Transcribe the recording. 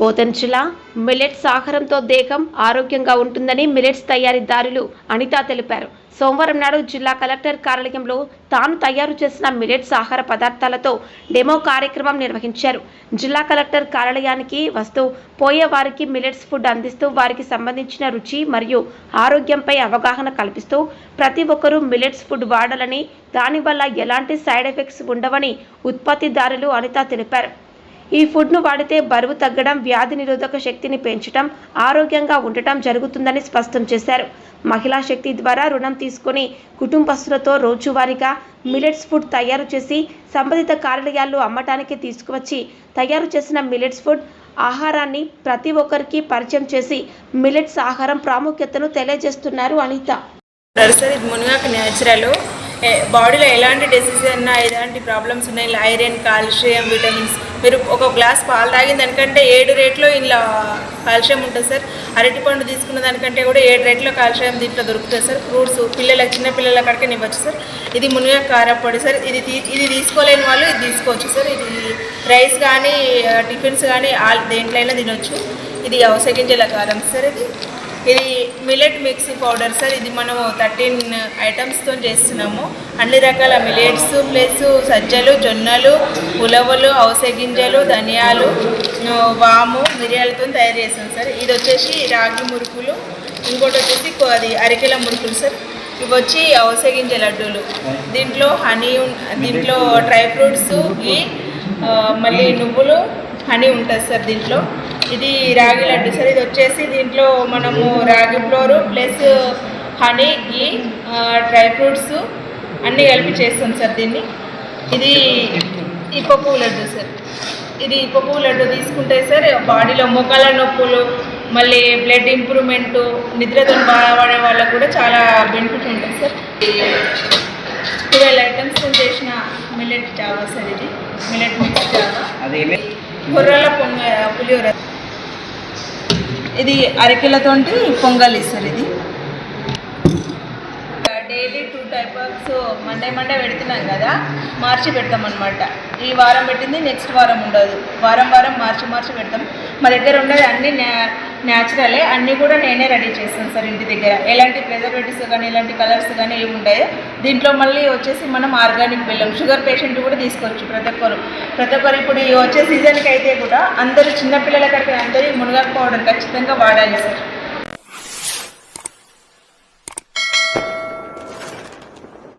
పోతంచులా జిల్లా మిలెట్స్ ఆహారంతో దేహం ఆరోగ్యంగా ఉంటుందని మిలెట్స్ తయారీదారులు అనిత తెలిపారు. సోమవారం నాడు జిల్లా కలెక్టర్ కార్యాలయంలో తాను తయారు చేసిన మిలెట్స్ ఆహార పదార్థాలతో డెమో కార్యక్రమం నిర్వహించారు. జిల్లా కలెక్టర్ కార్యాలయానికి వస్తూ పోయే వారికి మిలెట్స్ ఫుడ్ అందిస్తూ వారికి సంబంధించిన రుచి మరియు ఆరోగ్యంపై అవగాహన కల్పిస్తూ ప్రతి ఒక్కరూ మిలెట్స్ ఫుడ్ వాడాలని దానివల్ల ఎలాంటి సైడ్ ఎఫెక్ట్స్ ఉండవని ఉత్పత్తిదారులు అనిత తెలిపారు. ఈ ఫుడ్ను వాడితే బరువు తగ్గడం వ్యాధి నిరోధక శక్తిని పెంచడం ఆరోగ్యంగా ఉండటం జరుగుతుందని స్పష్టం చేశారు. మహిళా శక్తి ద్వారా రుణం తీసుకొని కుటుంబస్తులతో రోజువారీగా మిలెట్స్ ఫుడ్ తయారు చేసి సంబంధిత కార్యాలయాల్లో అమ్మటానికి తీసుకువచ్చి తయారు చేసిన మిలెట్స్ ఫుడ్ ఆహారాన్ని ప్రతి ఒక్కరికి పరిచయం చేసి మిలెట్స్ ఆహారం ప్రాముఖ్యతను తెలియజేస్తున్నారు అనిత. దర్శరి సార్ న్యాచురల్ బాడీలో ఎలాంటి డిసీజ్ అయినా ఎలాంటి ప్రాబ్లమ్స్ ఉన్నాయి ఇలా ఐరన్ కాల్షియం విటమిన్స్ మీరు ఒక గ్లాస్ పాలు తాగిన దానికంటే ఏడు రేట్లో ఇలా కాల్షియం ఉంటుంది సార్. అరటి పండు తీసుకున్న దానికంటే కూడా ఏడు రేట్లో కాల్షియం దీంట్లో దొరుకుతుంది సార్. ఫ్రూట్స్ పిల్లలకు చిన్న పిల్లల కాడికి ఇవ్వచ్చు సార్. ఇది మునగాకు కారపొడి సార్. ఇది తీ- ఇది తీసుకోలేని వాళ్ళు ఇది తీసుకోవచ్చు సార్. ఇది రైస్ కానీ టిఫిన్స్ కానీ ఆల్ దేంట్లైనా తినొచ్చు. ఇది అవసగింజల కారం సార్ ఇది. ఇది మిలెట్ మిక్సీ పౌడర్ సార్ ఇది మనము థర్టీన్ ఐటమ్స్తో చేస్తున్నాము. అన్ని రకాల మిలెట్స్ ప్లస్ సజ్జలు జొన్నలు ఉలవలు అవసె గింజలు ధనియాలు వాము మిరియాలతో తయారు చేస్తాం సార్ ఇది వచ్చేసి రాగి మురుకులు ఇంకోటి వచ్చేసి అది అరికెల మురుకులు సార్ ఇవి వచ్చి అవసె గింజ లడ్డూలు. దీంట్లో హనీ దీంట్లో డ్రై ఫ్రూట్స్ ఈ మళ్ళీ నువ్వులు హనీ ఉంటుంది సార్ దీంట్లో. ఇది రాగి లడ్డు. సార్ ఇది వచ్చేసి దీంట్లో మనము రాగి ఫ్లోరు ప్లస్ హనీ గీ ఆ, డ్రై ఫ్రూట్స్ అన్నీ కలిపి చేస్తాం సార్ దీన్ని. ఇది ఇప్ప పువ్వు లడ్డు సార్. ఇది ఇప్ప పువ్వు లడ్డు తీసుకుంటే సార్ బాడీలో మొక్కల నొప్పులు మళ్ళీ బ్లడ్ ఇంప్రూవ్మెంట్ నిద్రతో బాధపడే వాళ్ళకు కూడా చాలా బెనిఫిట్ ఉంటుంది సార్. ట్వెల్వ్ ఐటమ్స్తో చేసిన మిల్లెట్ జావా సార్ ఇది. Millet mix java. పొంగ పులిహోర. ఇది అరకిలతో పొంగల్ ఇస్తారు ఇది. డైలీ టూ టైప్ ఆఫ్స్ మండే మండే పెడుతున్నాం కదా మార్చి పెడతాం అనమాట ఈ వారం పెట్టింది నెక్స్ట్ వారం ఉండదు. వారం వారం మార్చి మార్చి పెడతాం. మా దగ్గర ఉండేది అన్ని న్యాచురలే అన్నీ కూడా నేనే రెడీ చేస్తాను సార్ ఇంటి దగ్గర. ఎలాంటి ప్రిజర్వేటివ్స్ కానీ ఎలాంటి కలర్స్ కానీ ఏమి ఉంటాయో దీంట్లో మళ్ళీ వచ్చేసి మనం ఆర్గానిక్ బెల్లం షుగర్ పేషెంట్ కూడా తీసుకోవచ్చు ప్రతి ఒక్కరు. ప్రతి ఒక్కరు ఇప్పుడు ఈ వచ్చే సీజన్కి అయితే కూడా అందరూ చిన్నపిల్లల కడితే అందరూ మునగాకు పౌడర్ ఖచ్చితంగా వాడాలి సార్.